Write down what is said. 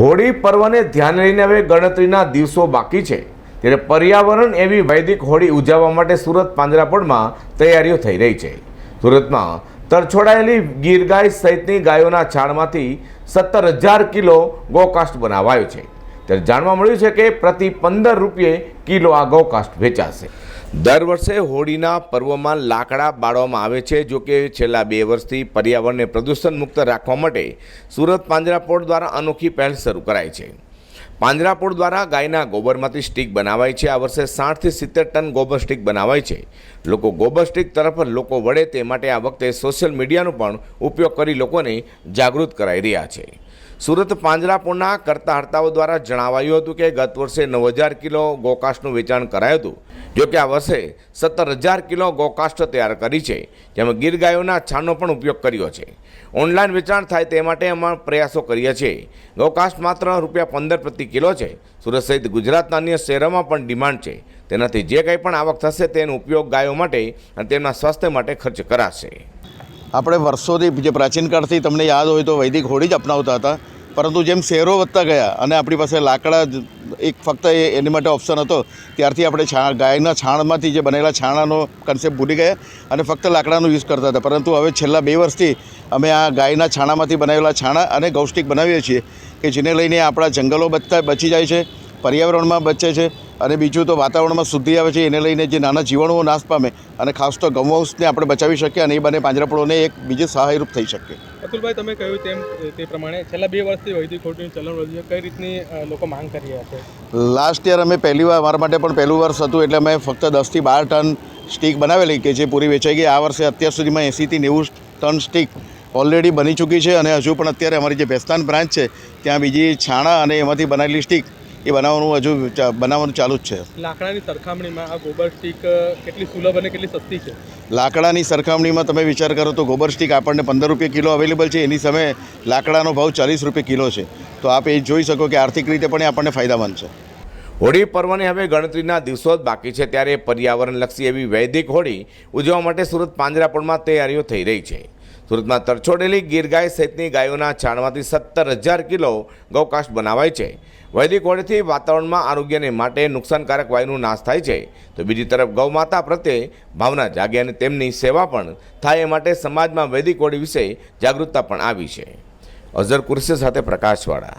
હોળી પર્વને ધ્યાને લઈને હવે ગણતરીના દિવસો બાકી છે. ત્યારે પર્યાવરણ એવી વૈદિક હોળી ઉજવવા માટે સુરત પાંજરાપોળમાં તૈયારીઓ થઈ રહી છે. સુરતમાં તરછોડાયેલી ગીર ગાય સહિતની ગાયોના છાણમાંથી સત્તર હજાર કિલો ગોકાસ્ટ બનાવાયો છે. ત્યારે જાણવા મળ્યું છે કે પ્રતિ પંદર રૂપિયે કિલો આ ગોકાસ્ટ વેચાશે. દર વર્ષે હોળીના પર્વમાં લાકડા બાળવામાં આવે છે, જો કે છેલ્લા બે વર્ષથી પર્યાવરણને પ્રદૂષણ મુક્ત રાખવા માટે સુરત પાંજરાપોળ દ્વારા અનોખી પહેલ શરૂ કરાઈ છે. પાંજરાપોળ દ્વારા ગાયના ગોબરમાંથી સ્ટીક બનાવાય છે. આ વર્ષે સાઠથી સિત્તેર ટન ગોબર સ્ટીક બનાવાય છે. લોકો ગોબર સ્ટીક તરફ લોકો વળે તે માટે આ વખતે સોશિયલ મીડિયાનો પણ ઉપયોગ કરી લોકોને જાગૃત કરાઈ રહ્યા છે. સુરત પાંજરાપોળના કરતા હર્તાઓ દ્વારા જણાવાયું હતું કે ગત વર્ષે નવ હજાર કિલો ગોકાસ્ટનું વેચાણ કરાયું હતું. જો કે આ વર્ષે સત્તર હજાર કિલો ગોકાસ્ટ તૈયાર કરી છે, જેમાં ગીર ગાયોના છાણનો પણ ઉપયોગ કર્યો છે. ઓનલાઈન વેચાણ થાય તે માટે અમે પ્રયાસો કરીએ છીએ. ગોકાસ્ટ માત્ર રૂપિયા પંદર પ્રતિ કિલો છે. સુરત સહિત ગુજરાતના અન્ય શહેરોમાં પણ ડિમાન્ડ છે. તેનાથી જે કંઈ પણ આવક થશે તેનો ઉપયોગ ગાયો માટે અને તેમના સ્વાસ્થ્ય માટે ખર્ચ કરાશે. આપણે વર્ષોથી જે પ્રાચીન કાળથી તમને યાદ હોય તો વૈદિક હોળી જ અપનાવતા હતા. પરંતુ જેમ શહેરો વધતા ગયા અને આપણી પાસે લાકડા એક ફક્ત એ એની માટે ઓપ્શન હતો, ત્યારથી આપણે છાણ ગાયના છાણમાંથી જે બનેલા છાણાનો કન્સેપ્ટ ભૂલી ગયા અને ફક્ત લાકડાનો યુઝ કરતા હતા. પરંતુ હવે છેલ્લા બે વર્ષથી અમે આ ગાયના છાણામાંથી બનાવેલા છાણા અને ગૌષ્ટિક બનાવીએ છીએ કે જેને લઈને આપણા જંગલો બચતા બચી જાય છે, પર્યાવરણમાં બચે છે અને બીજું તો વાતાવરણમાં શુદ્ધિ આવે છે એને લઈને જે નાના જીવાણુઓ નાશ પામે અને ખાસ તો ગૌવંશને આપણે બચાવી શકીએ અને એ બને પાંજરાપોળોને એક બીજે સહાયરૂપ થઈ શકીએ. અતુલભાઈ તમે કહ્યું તેમ તે પ્રમાણે છેલ્લા બે વર્ષથી વૈદિક હોળીનું ચલણ વધ્યું કઈ રીતની લોકો માંગ કરી રહ્યા છે? લાસ્ટ યર અમે પહેલી વાર અમારા માટે પણ પહેલું વર્ષ હતું એટલે અમે ફક્ત દસથી બાર ટન સ્ટીક બનાવેલી કે જે પૂરી વેચાઈ ગઈ. આ વર્ષે અત્યાર સુધીમાં એંસીથી નેવું ટન સ્ટીક ઓલરેડી બની ચૂકી છે અને હજુ પણ અત્યારે અમારી જે ભેસ્તાન બ્રાન્ચ છે ત્યાં બીજી છાણા અને એમાંથી બનાવેલી સ્ટીક એ બનાવવાનું હજુ ચા- બનાવવાનું ચાલુ જ છે. લાકડાની સરખામણીમાં આ ગોબર સ્ટીક કેટલી સુલભ અને કેટલી સસ્તી છે? લાકડાની સરખામણીમાં તમે વિચાર કરો તો ગોબર સ્ટીક આપણને પંદર રૂપિયા કિલો અવેલેબલ છે. એની સામે લાકડાનો ભાવ ચાલીસ રૂપિયા કિલો છે. તો આપ એ જોઈ શકો કે આર્થિક રીતે પણ એ આપણને ફાયદામંદ છે. હોળી પર્વની હવે ગણતરીના દિવસો જ બાકી છે ત્યારે પર્યાવરણલક્ષી એવી વૈદિક હોળી ઉજવવા માટે સુરત પાંજરાપોળમાં તૈયારીઓ થઈ રહી છે. સુરતમાં તરછોડેલી ગીર ગાય સહિતની ગાયોના છાણમાંથી સત્તર હજાર કિલો ગૌકાશ બનાવાય છે. વૈદિક હોળીથી વાતાવરણમાં આરોગ્યને માટે નુકસાનકારક વાયુનો નાશ થાય છે. તો બીજી તરફ ગૌમાતા પ્રત્યે ભાવના જાગે અને તેમની સેવા પણ થાય એ માટે સમાજમાં વૈદિક હોળી વિશે જાગૃતતા પણ આવી છે. અઝર કુરશી સાથે પ્રકાશવાળા